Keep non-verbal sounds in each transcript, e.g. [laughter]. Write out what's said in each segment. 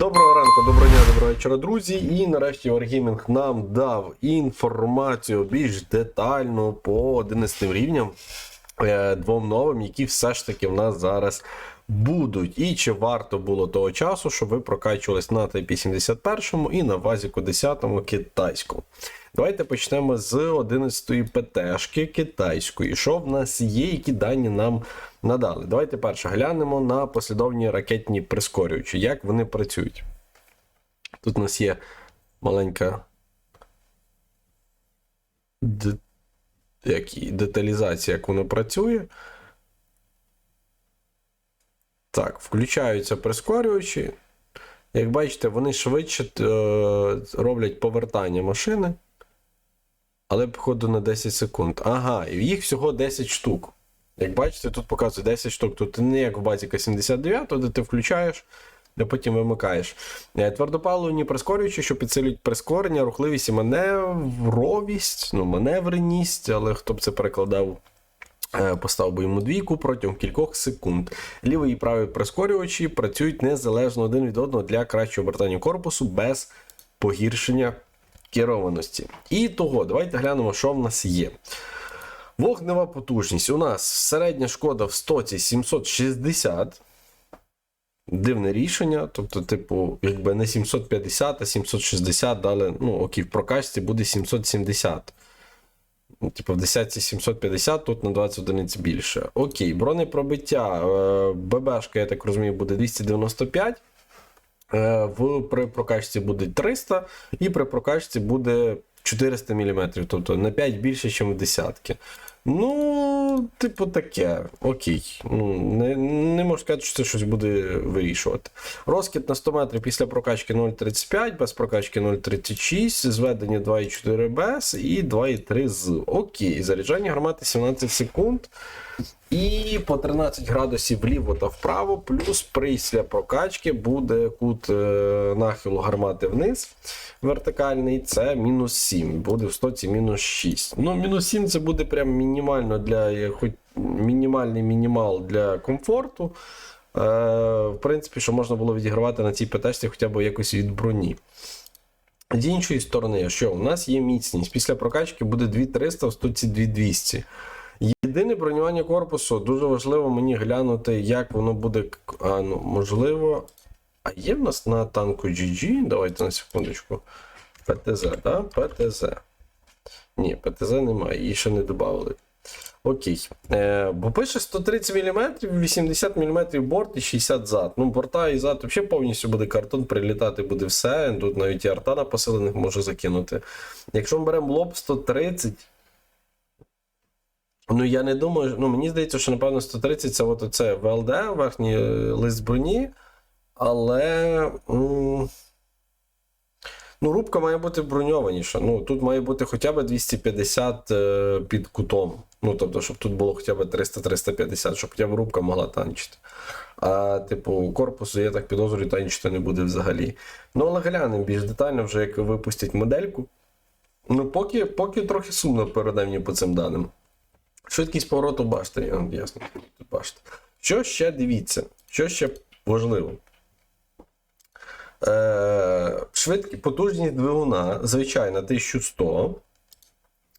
Доброго ранку, доброго дня, доброго вечора, друзі. І нарешті Wargaming нам дав інформацію більш детально по 11 рівням, е, двом новим, які все ж таки в нас зараз будуть. І чи варто було того часу, щоб ви прокачувались на Т-51 і на Вазіку 10 китайському. Давайте почнемо з 11-ї ПТшки китайської. Що в нас є, які дані нам надали? Давайте перше глянемо на послідовні ракетні прискорювачі, як вони працюють. Тут у нас є маленька які... деталізація, як воно працює. Так, включаються прискорювачі. Як бачите, вони швидше е, роблять повертання машини. Але походу на 10 секунд. Ага, і їх всього 10 штук. Як бачите, тут показує 10 штук. Тут не як в базіка 79, де ти включаєш, а потім вимикаєш. Е, Твердопаливні прискорюючі, що підсилюють прискорення, рухливість і маневровість, ну, маневреність, але хто б це перекладав, поставив би йому двійку протягом кількох секунд. Лівий і правий прискорювачі працюють незалежно один від одного для кращого обертання корпусу без погіршення керованості. І того, давайте глянемо, що в нас є. Вогнева потужність. У нас середня шкода в стоці 760. Дивне рішення. Тобто, типу, якби не 750, а 760 дали. Ну, окей, в прокачці буде 770. Ну, Типу, в 10 750, тут на 20 одиниць більше. Окей, бронепробиття. Е, ББшка, я так розумію, буде 295. Е, В при прокачці буде 300, і при прокачці буде 400 мм, тобто на 5 більше, ніж в десятки. Ну, типу, таке. Окей. Ну, не, не можу сказати, що це щось буде вирішувати. Розкид на 100 метрів після прокачки 0,35, без прокачки 0,36, зведення 2,4 без і 2,3 з. Окей. Заряджання гармати 17 секунд. І по 13 градусів вліво та вправо, плюс після прокачки буде кут е, нахилу гармати вниз вертикальний, це мінус 7. Буде в стоці мінус 6. Ну, мінус 7 це буде прям мінімально для е, хоч мінімальний мінімал для комфорту. Е, в принципі, що можна було відігравати на цій ПТшці хоча б якось від броні. З іншої сторони, що у нас є міцність. Після прокачки буде 2300 в стоці 2200. Єдине бронювання корпусу дуже важливо мені глянути, як воно буде. А, ну, можливо. А є в нас на танку GG? Давайте на секундочку. ПТЗ, да? ПТЗ. Ні, ПТЗ немає, її ще не додали. Окей. Е, бо пише 130 мм, 80 мм борт і 60 зад. Ну, борта і зад взагалі повністю буде картон, прилітати буде все. Тут навіть і арта на посилених може закинути. Якщо ми беремо лоб 130. Ну, я не думаю, ну мені здається, що напевно 130 це от оце ВЛД, верхній е, лист броні. Але. Ну, рубка має бути броньованіша. Ну, тут має бути хоча б 250 е, під кутом. Ну, тобто, щоб тут було хоча б 300-350, щоб хоча б рубка могла танчити. А, типу, корпусу, я так підозрюю, танчити не буде взагалі. Ну, але глянемо більш детально, вже як випустять модельку. Ну, поки, поки трохи сумно передавні по цим даним. Швидкість повороту башти, ясно, башта. Що ще дивіться? Що ще важливо? Е, швидкість, потужність двигуна, звичайно, 1100.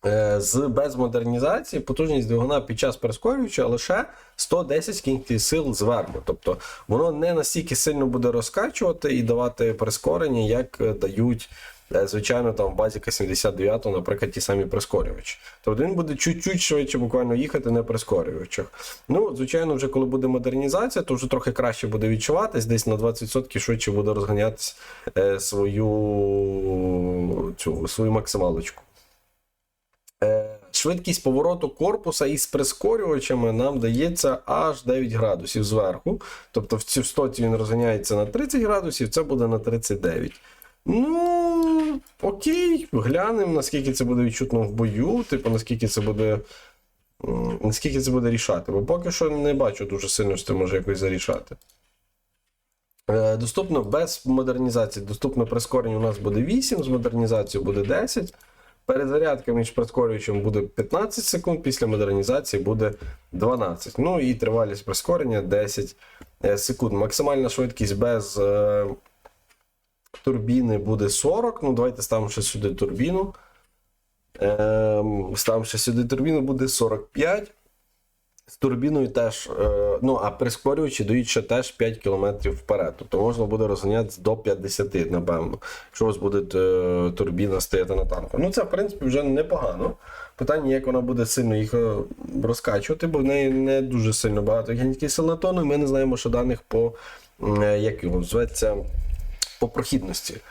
Е, з без модернізації потужність двигуна під час прискорююча лише 110 кінських сил зверху. Тобто воно не настільки сильно буде розкачувати і давати прискорення, як е, дають, звичайно, там в базіка 79, наприклад, ті самі прискорювачі. Тобто він буде чуть-чуть швидше буквально їхати на прискорювачах. Ну, звичайно, вже коли буде модернізація, то вже трохи краще буде відчуватись, десь на 20% швидше буде розганятись е, свою, цю, свою максималочку. Е, Швидкість повороту корпуса із прискорювачами нам дається аж 9 градусів зверху. Тобто в цій стоті він розганяється на 30 градусів, це буде на 39. Ну, окей, глянемо, наскільки це буде відчутно в бою, типу, наскільки це буде. Наскільки це буде рішати, бо поки що не бачу дуже сильно, що це може якось зарішати. Е, Доступно без модернізації, доступно прискорення у нас буде 8, з модернізацією буде 10. Перезарядка між прискорюючим буде 15 секунд, після модернізації буде 12. Ну і тривалість прискорення 10 е, секунд. Максимальна швидкість без е, турбіни буде 40. Ну, давайте ставимо ще сюди турбіну. Ем, ставимо ще сюди турбіну, буде 45. З турбіною теж, е, ну, а прискорювачі дають ще теж 5 км вперед. Тобто можна буде розганятися до 50, напевно, якщо у вас буде е, турбіна стояти на танку. Ну, це, в принципі, вже непогано. Питання, як вона буде сильно їх е, розкачувати, бо в неї не дуже сильно багато генетики сил на тонну, і ми не знаємо, що даних по е, як його зветься, по прохідності.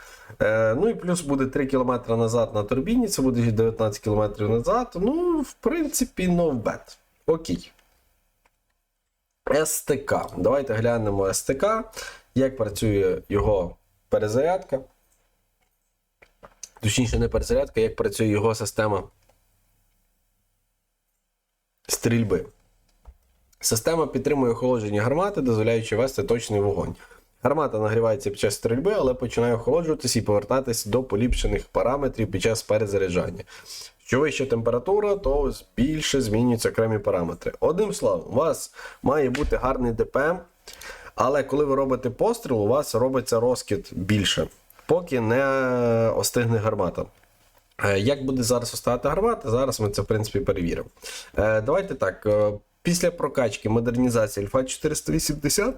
Е, ну і плюс буде 3 км назад на турбіні, це буде 19 км назад. Ну, в принципі, no bad. Окей. СТК. Давайте глянемо СТК, як працює його перезарядка. Точніше, не перезарядка, як працює його система стрільби. Система підтримує охолодження гармати, дозволяючи вести точний вогонь. Гармата нагрівається під час стрільби, але починає охолоджуватися і повертатись до поліпшених параметрів під час перезаряджання. Що вища температура, то більше змінюються окремі параметри. Одним словом, у вас має бути гарний ДПМ, але коли ви робите постріл, у вас робиться розкид більше, поки не остигне гармата. Е, Як буде зараз остати гармата? Зараз ми це в принципі перевіримо. Е, Давайте так. е, Після прокачки модернізації Альфа 480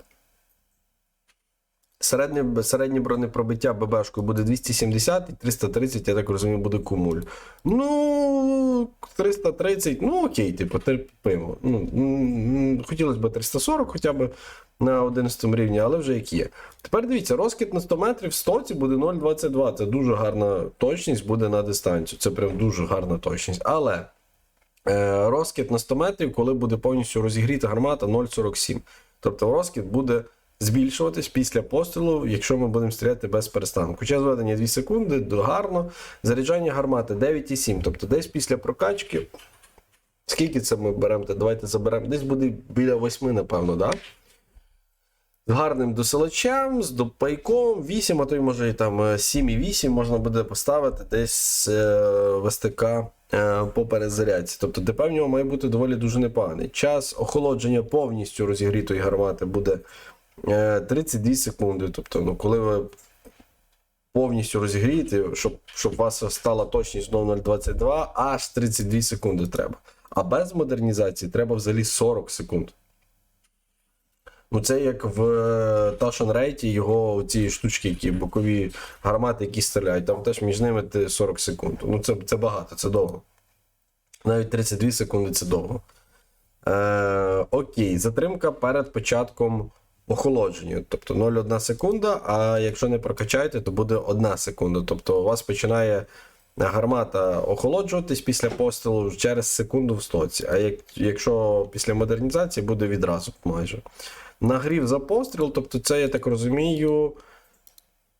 Середнє, середнє бронепробиття ББшкою буде 270 і 330, я так розумію, буде кумуль. Ну, 330, ну окей, типу, терпимо. Ну, хотілося б 340 хоча б на 11 рівні, але вже як є. Тепер дивіться, розкид на 100 метрів в стоці буде 0,22. Це дуже гарна точність буде на дистанцію. Це прям дуже гарна точність. Але е, розкид на 100 метрів, коли буде повністю розігріта гармата 0,47. Тобто розкид буде збільшуватись після пострілу, якщо ми будемо стріляти без перестанку. Час ведення 2 секунди, гарно. Заряджання гармати 9,7. Тобто десь після прокачки. Скільки це ми беремо? Давайте заберемо. Десь буде біля 8, напевно. Да? З гарним досилачем, з допайком, 8, а то й може і там е, 7,8 можна буде поставити десь е, в СТК е, по перезарядці. Тобто ДП в нього має бути доволі дуже непоганий. Час охолодження повністю розігрітої гармати буде е, 32 секунди. Тобто, ну, коли ви повністю розігрієте, щоб, щоб у вас стала точність знову 0,22, аж 32 секунди треба. А без модернізації треба взагалі 40 секунд. Ну, це як в Ташон Рейті його ці штучки, які бокові гармати, які стріляють. Там теж між ними 40 секунд. Ну, це, це багато, це довго. Навіть 32 секунди це довго. Е, окей, затримка перед початком охолодження. Тобто 0,1 секунда, а якщо не прокачаєте, то буде 1 секунда. Тобто у вас починає гармата охолоджуватись після пострілу через секунду в стоці. А як, якщо після модернізації буде відразу майже. Нагрів за постріл, тобто це, я так розумію.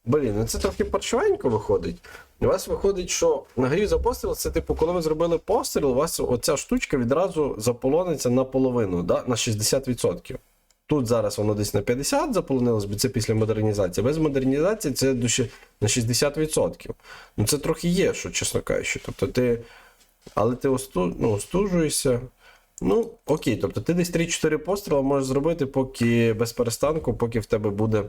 Блін, ну це трохи паршивенько виходить. У вас виходить, що нагрів за постріл, це типу, коли ви зробили постріл, у вас оця штучка відразу заполониться наполовину, да? на 60%. Тут зараз воно десь на 50 заполонилось, бо це після модернізації. Без модернізації це на 60%. Ну це трохи є, що чесно кажучи. Тобто ти. Але ти осту... ну, остужуєшся. Ну, окей, тобто ти десь 3-4 постріли можеш зробити, поки без перестанку, поки в тебе буде.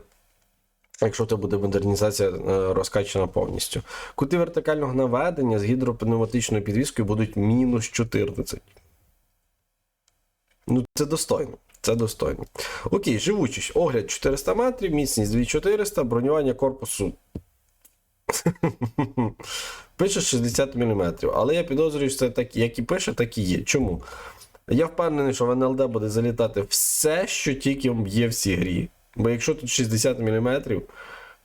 Якщо тебе буде модернізація е, розкачана повністю. Кути вертикального наведення з гідропневматичною підвіскою будуть мінус 14. Ну, це достойно. Це достойно. Окей, живучість. Огляд 400 метрів, міцність 2400, бронювання корпусу. [laughs] Пише 60 мм. Але я підозрюю, що це так, як і пише, так і є. Чому? Я впевнений, що в НЛД буде залітати все, що тільки є в цій грі. Бо якщо тут 60 мм,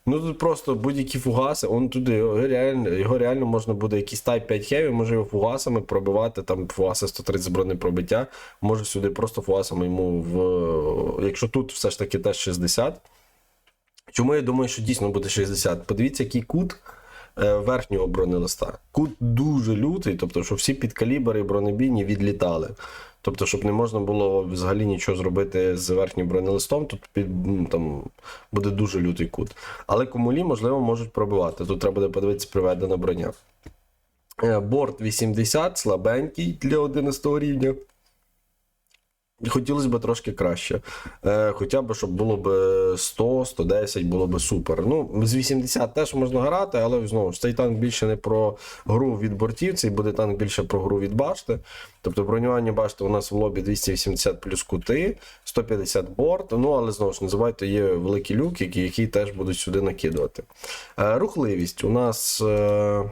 ну тут просто будь-які фугаси, он туди його реально, його реально можна буде якийсь Type 5 Heavy, може його фугасами пробивати, там фугаси 130 бронепробиття, може сюди просто фугасами йому в. Якщо тут все ж таки теж 60. Чому я думаю, що дійсно буде 60? Подивіться, який кут е, верхнього бронелиста. Кут дуже лютий, тобто, що всі підкалібри бронебійні відлітали. Тобто, щоб не можна було взагалі нічого зробити з верхнім бронелистом, тут під, там буде дуже лютий кут. Але комулі, можливо, можуть пробивати. Тут треба буде подивитися приведена броня. Е, Борт 80, слабенький для 11 рівня. Хотілося б трошки краще. Е, хоча б, щоб було б 100, 110, було б супер. Ну, з 80 теж можна грати, але знову ж цей танк більше не про гру від бортів, цей буде танк більше про гру від башти. Тобто бронювання башти у нас в лобі 280 плюс кути, 150 борт. Ну, але знову ж не забувайте, є великі люки, які, які теж будуть сюди накидувати. Е, рухливість у нас. Е,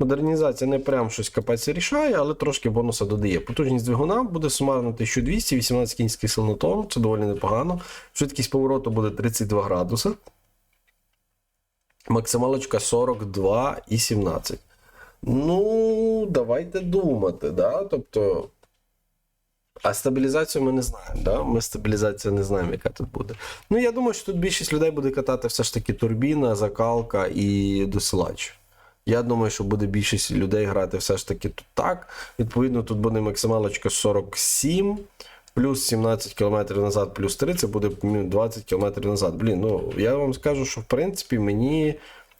Модернізація не прям щось капець рішає, але трошки бонуса додає. Потужність двигуна буде сумарно 1200, 18 кінських сил на тонну, це доволі непогано. Швидкість повороту буде 32 градуси. Максималочка 42 і 17. Ну, давайте думати, да? Тобто. А стабілізацію ми не знаємо, да? Ми стабілізацію не знаємо, яка тут буде. Ну, я думаю, що тут більшість людей буде катати все ж таки турбіна, закалка і досилач. Я думаю, що буде більшість людей грати все ж таки тут так. Відповідно, тут буде максималочка 47, плюс 17 км назад, плюс 3, це буде 20 км назад. Блін, ну я вам скажу, що в принципі мені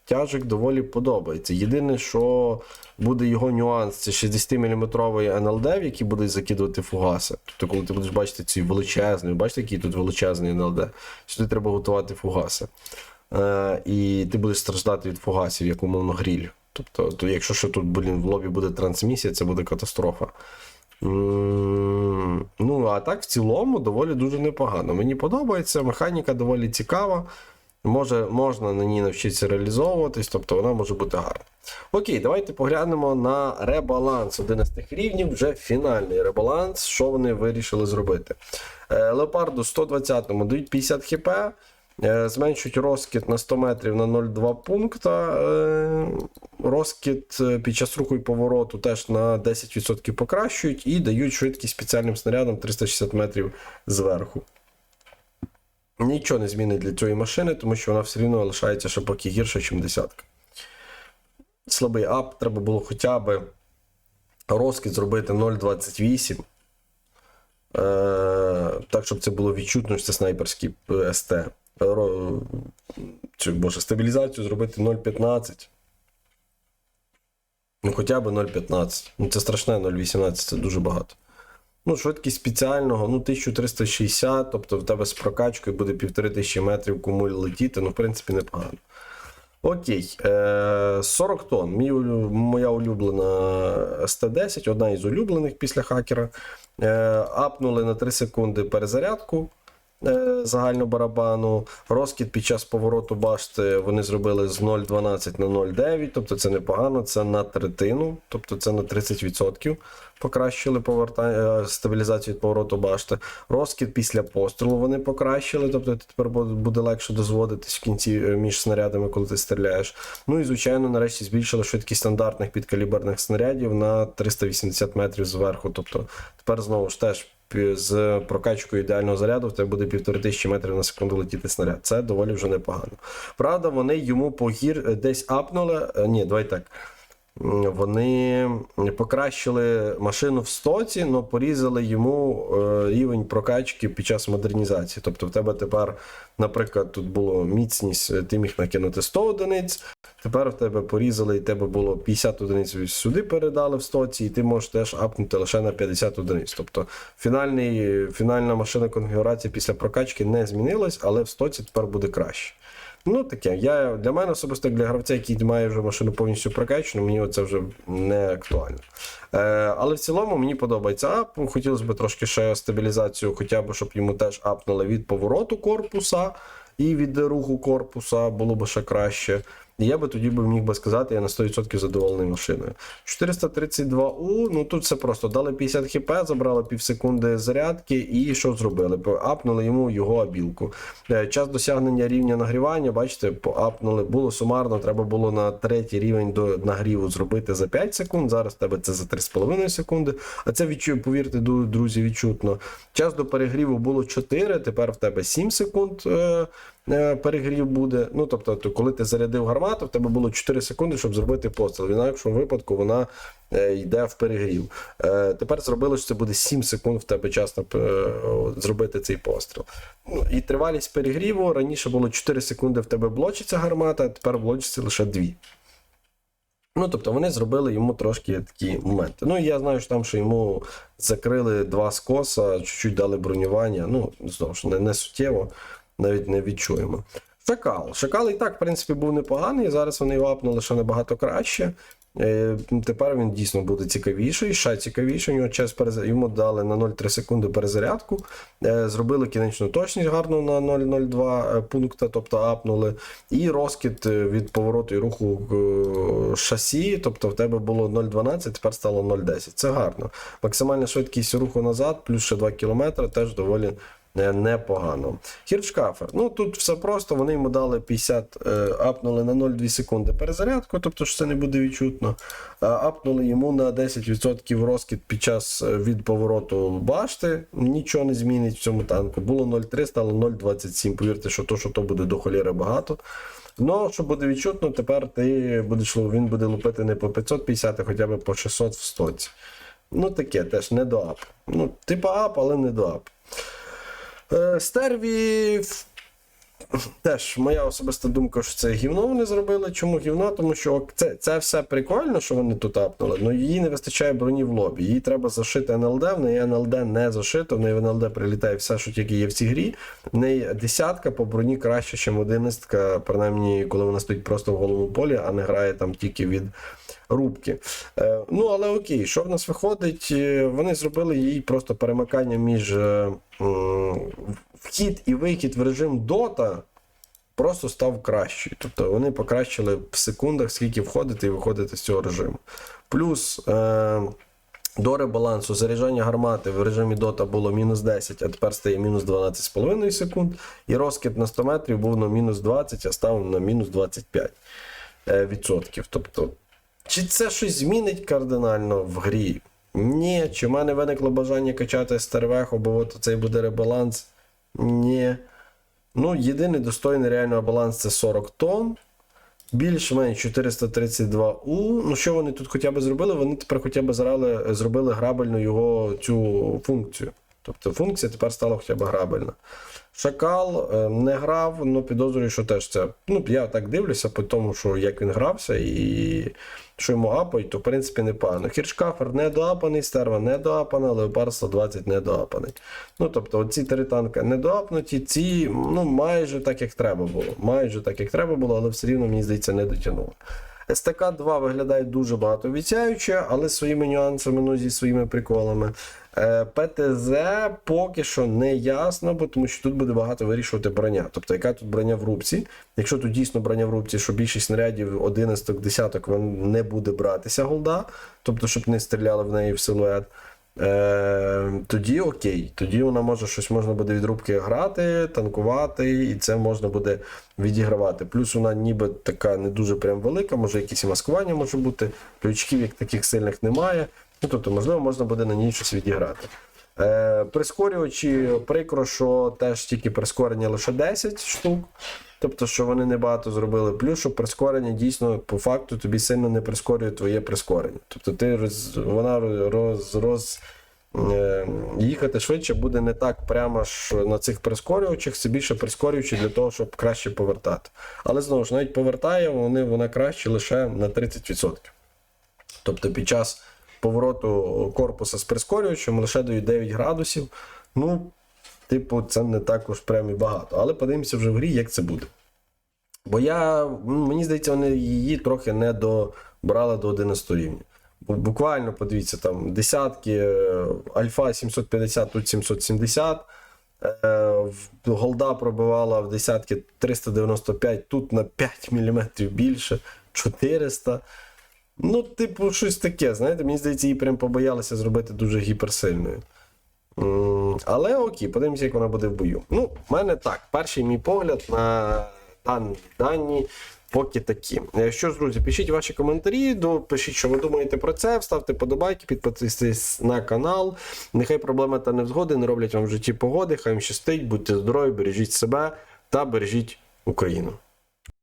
тяжик доволі подобається. Єдине, що буде його нюанс, це 60-мм НЛД, в який будуть закидувати фугаси. Тобто, коли ти будеш бачити ці величезні, бачите, який тут величезний НЛД, сюди треба готувати фугаси. Е, і ти будеш страждати від фугасів, як умовно гріль. Тобто, то якщо що тут, блін, в лобі буде трансмісія, це буде катастрофа. М, Ну, а так в цілому доволі дуже непогано. Мені подобається, механіка доволі цікава. Може, можна на ній навчитися реалізовуватись, тобто вона може бути гарна. Окей, давайте поглянемо на ребаланс 11 рівнів, вже фінальний ребаланс, що вони вирішили зробити. Е, Леопарду 120-му дають 50 хп, зменшують розкид на 100 метрів на 0,2 пункта. е, Розкид е, під час руху і повороту теж на 10% покращують і дають швидкість спеціальним снарядом 360 метрів зверху. Нічого не змінить для цієї машини, тому що вона все рівно лишається ще поки гірше, ніж десятка. Слабий ап, треба було хоча б розкид зробити 0,28. Е, так, щоб це було відчутно, що це снайперський е, СТ. Чи, боже, стабілізацію зробити 0,15. Ну, хоча б 0,15. Ну, це страшне 0,18, це дуже багато. Ну, швидкість спеціального, ну, 1360, тобто в тебе з прокачкою буде 1500 метрів кому летіти, ну, в принципі, непогано. Окей, е, 40 тонн. Мій, моя улюблена СТ-10, одна із улюблених після хакера. Е, апнули на 3 секунди перезарядку е, загальну барабану. Розкид під час повороту башти вони зробили з 0,12 на 0,9, тобто це непогано, це на третину, тобто це на 30% покращили поверта... е, стабілізацію від повороту башти. Розкид після пострілу вони покращили, тобто тепер буде- легше дозводитись в кінці е, між снарядами, коли ти стріляєш. Ну і звичайно, нарешті збільшили швидкість стандартних підкаліберних снарядів на 380 метрів зверху. Тобто тепер знову ж теж з прокачкою ідеального заряду в тебе буде 1500 метрів на секунду летіти снаряд. Це доволі вже непогано. Правда, вони йому погір гір десь апнули. е, Ні, давай так. Вони покращили машину в стоці, але порізали йому е, рівень прокачки під час модернізації. Тобто в тебе тепер, наприклад, тут було міцність, е, ти міг накинути 100 одиниць, тепер в тебе порізали, і тебе було 50 одиниць сюди передали в стоці, і ти можеш теж апнути лише на 50 одиниць. Тобто фінальний, фінальна машина конфігурації після прокачки не змінилась, але в стоці тепер буде краще. Ну, таке. Я, для мене особисто, для гравця, який має вже машину повністю прокачену, мені це вже не актуально. Е, але в цілому мені подобається ап. Хотілося б трошки ще стабілізацію, хоча б, щоб йому теж апнули від повороту корпуса і від руху корпуса, було б ще краще. І я би тоді би міг би сказати, я на 100% задоволений машиною. 432У, ну тут все просто. Дали 50 хп, забрали пів секунди зарядки, і що зробили? Апнули йому його абілку. Е, Час досягнення рівня нагрівання, бачите, апнули, було сумарно, треба було на третій рівень до нагріву зробити за 5 секунд. Зараз тебе це за 3,5 секунди. А це відчує, повірте, друзі, відчутно. Час до перегріву було 4, тепер в тебе 7 секунд. Е, Перегрів буде. Ну, тобто, то коли ти зарядив гармату, в тебе було 4 секунди, щоб зробити постріл. В інакшому випадку вона е, йде в перегрів. Е, тепер зробили, що це буде 7 секунд в тебе час зробити цей постріл. Ну, і тривалість перегріву раніше було 4 секунди в тебе блочиться гармата, а тепер блочиться лише 2. Ну, тобто вони зробили йому трошки такі моменти. Ну, і я знаю, що там, що йому закрили два скоса, чуть-чуть дали бронювання. Ну, знову ж не, не суттєво, навіть не відчуємо. Шакал. Шакал і так, в принципі, був непоганий. Зараз вони його ще набагато краще. Е, Тепер він дійсно буде цікавіший, ще цікавіший. У нього час перез... йому дали на 0,3 секунди перезарядку. Е, Зробили кінечну точність гарну на 0,02 пункта, тобто апнули. І розкид е, від повороту і руху е, шасі, тобто в тебе було 0,12, тепер стало 0,10. Це гарно. Максимальна швидкість руху назад, плюс ще 2 км, теж доволі е, непогано. Хірчкафер. Ну тут все просто. Вони йому дали 50, е, апнули на 0,2 секунди перезарядку, тобто що це не буде відчутно. Апнули йому на 10% розкид під час е, від повороту башти. Нічого не змінить в цьому танку. Було 0,3, стало 0,27. Повірте, що то, що то буде до холєри багато. Ну, що буде відчутно, тепер ти будеш, він буде лупити не по 550, а хоча б по 600 в стоці. Ну, таке теж не до ап. Ну, типа ап, але не до ап. Е, Стерві. Теж моя особиста думка, що це гівно вони зробили. Чому гівно? Тому що це, це все прикольно, що вони тут апнули, але їй не вистачає броні в лобі. Їй треба зашити НЛД, в неї НЛД не зашито, в неї в НЛД прилітає все, що тільки є в цій грі. В неї десятка по броні краще, ніж одинадцятка, принаймні, коли вона стоїть просто в голому полі, а не грає там тільки від рубки. Е, ну, але окей, що в нас виходить? Е, Вони зробили їй просто перемикання між е, вхід і вихід в режим Dota просто став кращий. Тобто вони покращили в секундах, скільки входити і виходити з цього режиму. Плюс. Е, до ребалансу заряджання гармати в режимі Dota було мінус 10, а тепер стає мінус 12,5 секунд. І розкид на 100 метрів був на мінус 20, а став на мінус 25 е, відсотків. Тобто, чи це щось змінить кардинально в грі? Ні. Чи в мене виникло бажання качати стервеху, бо от цей буде ребаланс? Ні. Ну, єдиний достойний реального баланс це 40 тонн. Більш-менш 432У. Ну, що вони тут хоча б зробили? Вони тепер хоча б зрали, зробили грабельну його цю функцію. Тобто функція тепер стала хоча б грабельна. Шакал е, не грав, але підозрюю, що теж це. Ну, я так дивлюся по тому, що як він грався і що йому апають, то в принципі непогано. Хіршкафер не доапаний, стерва не доапана, Леопард 120 не доапаний. Ну, тобто, оці три танки не доапнуті, ці ну, майже так, як треба було. Майже так, як треба було, але все рівно, мені здається, не дотягнуло. СТК-2 виглядає дуже багатообіцяюче, але своїми нюансами, ну зі своїми приколами. Е, ПТЗ поки що не ясно, бо тому що тут буде багато вирішувати броня. Тобто, яка тут броня в рубці. Якщо тут дійсно броня в рубці, що більшість снарядів 11 десяток не буде братися голда, тобто, щоб не стріляли в неї в силует. Е, тоді окей, тоді вона може щось можна буде від рубки грати, танкувати, і це можна буде відігравати. Плюс вона ніби така не дуже прям велика, може якісь маскування може бути, ключків як таких сильних немає. Ну, тобто, можливо, можна буде на ній щось відіграти. Е, прискорювачі, прикро, що теж тільки прискорення лише 10 штук. Тобто, що вони небагато зробили. Плюс, що прискорення дійсно по факту тобі сильно не прискорює твоє прискорення. Тобто ти роз, вона роз, роз, е, їхати швидше буде не так прямо ж на цих прискорювачах, це більше прискорюючі для того, щоб краще повертати. Але знову ж навіть повертає, вони, вона краще лише на 30%. Тобто під час повороту корпуса з прискорювачем лише дають 9 градусів. Ну, типу, це не також прям і багато. Але подивимося вже в грі, як це буде. Бо я, мені здається, вони її трохи не добрали до 11 рівня. Буквально, подивіться, там десятки, е, альфа 750, тут 770. Е, Голда пробивала в десятки 395, тут на 5 мм більше, 400. Ну, типу, щось таке, знаєте, мені здається, її прям побоялися зробити дуже гіперсильною. Але окей, подивимося, як вона буде в бою. Ну, в мене так, перший мій погляд на дані, дані поки такі. Е, Що ж, друзі, пишіть ваші коментарі, пишіть, що ви думаєте про це, вставте подобайки, підписуйтесь на канал. Нехай проблеми та невзгоди не роблять вам в житті погоди, хай вам щастить, будьте здорові, бережіть себе та бережіть Україну.